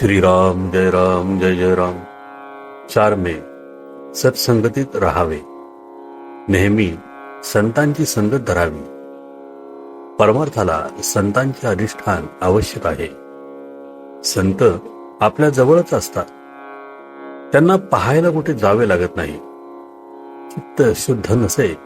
श्रीराम जय राम जय जय राम. चार मे सत्संगतीत राहावे. नेहमी संतांची संगत धरावी. परमार्थाला संतांचे अधिष्ठान आवश्यक आहे. संत आपल्या जवळच असतात. त्यांना पाहायला कुठे जावे लागत नाही. चित्त शुद्ध नसे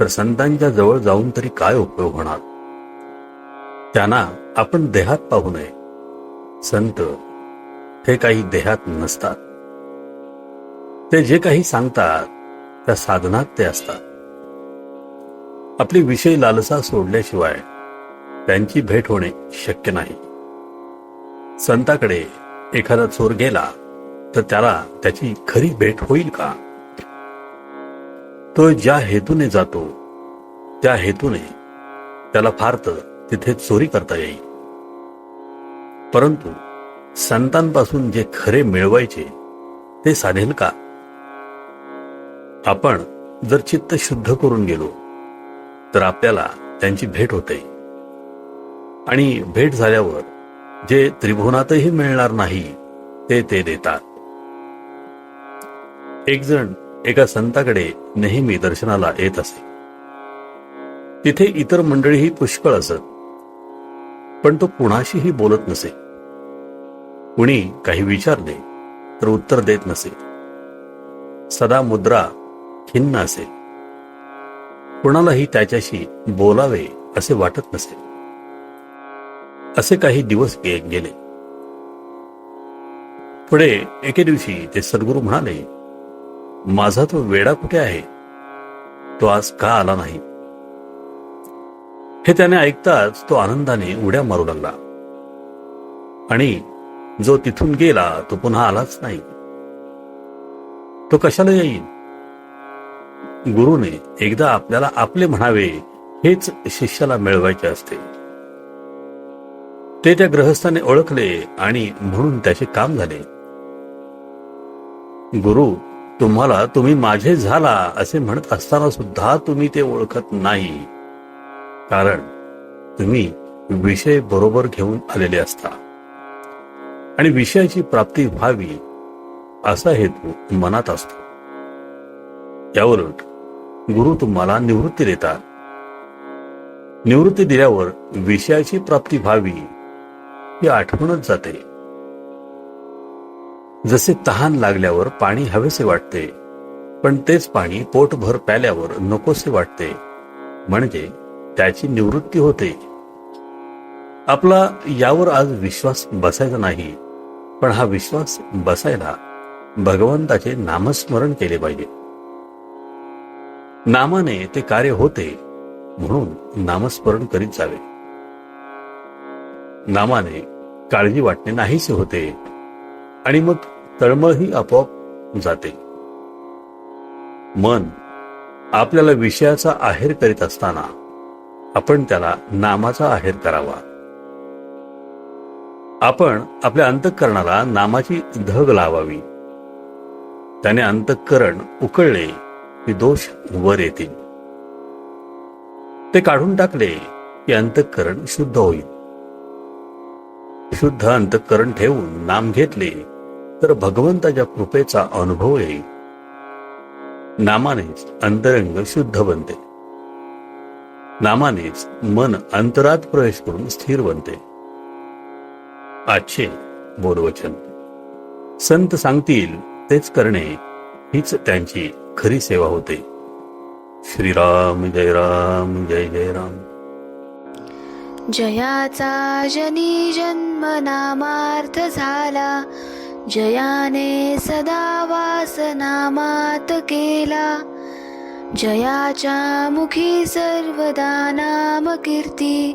तर संतांच्या जवळ जाऊन तरी काय उपयोग होणार? त्यांना आपण देहात पाहू नये. संत हे काही देहात नसतात. ते जे काही सांगतात त्या साधनात ते असतात. आपली विषय लालसा सोडल्याशिवाय त्यांची भेट होणे शक्य नाही. संताकडे एखादा चोर गेला तर त्याला त्याची खरी भेट होईल का? तो ज्या हेतूने जातो त्या हेतूने त्याला फार तर तिथे चोरी करता येईल. परंतु संतांपासून जे खरे मिळवायचे ते साधेल का? आपण जर चित्त शुद्ध करून गेलो तर आपल्याला त्यांची भेट होते. आणि भेट झाल्यावर जे त्रिभुवनातही मिळणार नाही ते ते देतात. एक जण एका संताकडे नेहमी दर्शनाला येत असे. तिथे इतर मंडळीही पुष्कळ असत पण तो कुणाशीही बोलत नसे. कुणी काही विचारले तर उत्तर देत नसेल सदा मुद्रा खिन्न असेल कुणालाही त्याच्याशी बोलावे असे वाटत नसेल असे काही दिवस गेले. पुढे एके दिवशी ते सद्गुरू म्हणाले माझा तो वेडा कुठे आहे? तो आज का आला नाही? हे त्याने ऐकताच तो आनंदाने उड्या मारू लागला. आणि जो तिथून गेला तो पुन्हा आलाच नाही. तो कशाला येईल? गुरुने एकदा आपल्याला आपले म्हणावे हेच शिष्याला मिळवायचे असते. ते त्या ग्रहस्थाने ओळखले आणि म्हणून त्याचे काम झाले. गुरु तुम्हाला तुम्ही माझे झाला असे म्हणत असताना सुद्धा तुम्ही ते ओळखत नाही. कारण तुम्ही विषय बरोबर घेऊन आलेले असता. आणि विषयाची प्राप्ती व्हावी असा हेतू मनात असतो. यावरून गुरु तुम्हाला निवृत्ती देतात. निवृत्ती दिल्यावर विषयाची प्राप्ती व्हावी ही आठवणच जाते. जसे तहान लागल्यावर पाणी हवेसे वाटते पण तेच पाणी पोटभर प्याल्यावर नकोसे वाटते म्हणजे त्याची निवृत्ती होते. आपला यावर आज विश्वास बसायचा नाही पण हा विश्वास बसायला भगवंताचे नामस्मरण केले पाहिजे. नामाने ते कार्य होते म्हणून नामस्मरण करीत जावे. नामाने काळजी वाटणे नाहीसे होते आणि मग तळमळही आपोआप जाते. मन आपल्याला विषयाचा आहेर करीत असताना आपण त्याला नामाचा आहेर करावा. आपण आपल्या अंतःकरणाला नामाची धग लावावी. त्याने अंतःकरण उकळले की दोष वर येतील. ते काढून टाकले की अंतःकरण शुद्ध होईल. शुद्ध अंतःकरण ठेवून नाम घेतले तर भगवंताच्या कृपेचा अनुभव येईल. नामानेच अंतरंग शुद्ध बनते. नामानेच मन अंतरात प्रवेश करून स्थिर बनते. आजचे बोधवचन. संत सांगतील तेच करणे हीच त्यांची खरी सेवा होते. श्रीराम जय राम जय जय राम. जयाचा जनी जन्म नामार्थ झाला. जयाने सदा वास नामात केला. जयाच्या मुखी सर्वदा नाम कीर्ती